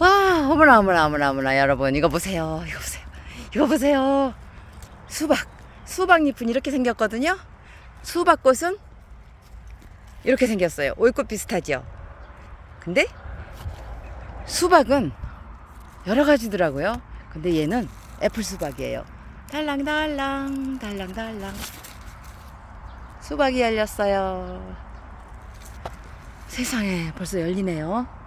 와, 어머나, 어머나, 어머나, 어머나, 여러분. 이거 보세요. 이거 보세요. 이거 보세요. 수박. 수박잎은 이렇게 생겼거든요. 수박꽃은 이렇게 생겼어요. 오이꽃 비슷하죠? 근데 수박은 여러 가지더라고요. 근데 얘는 애플 수박이에요. 달랑달랑, 달랑달랑. 수박이 열렸어요. 세상에 벌써 열리네요.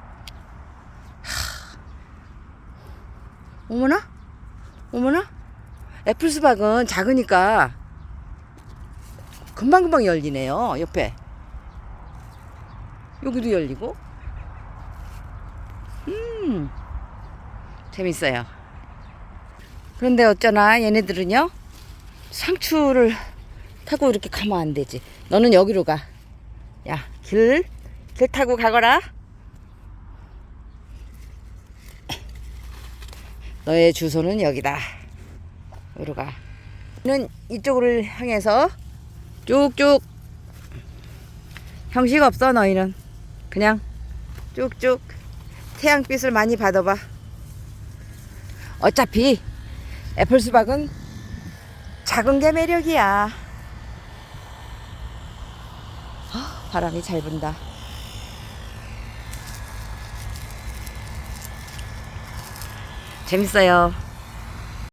어머나? 어머나? 애플 수박은 작으니까 금방금방 열리네요. 옆에. 여기도 열리고. 음. 재밌어요. 그런데 어쩌나 얘네들은요. 상추를 타고 이렇게 가면 안 되지. 너는 여기로 가. 야, 길, 길 타고 가거라. 너의 주소는 여기다. 여기로 가. 는 이쪽을 향해서 쭉쭉. 형식 없어, 너희는. 그냥 쭉쭉. 태양빛을 많이 받아봐. 어차피 애플 수박은 작은 게 매력이야. 아, 바람이 잘 분다. 재밌어요.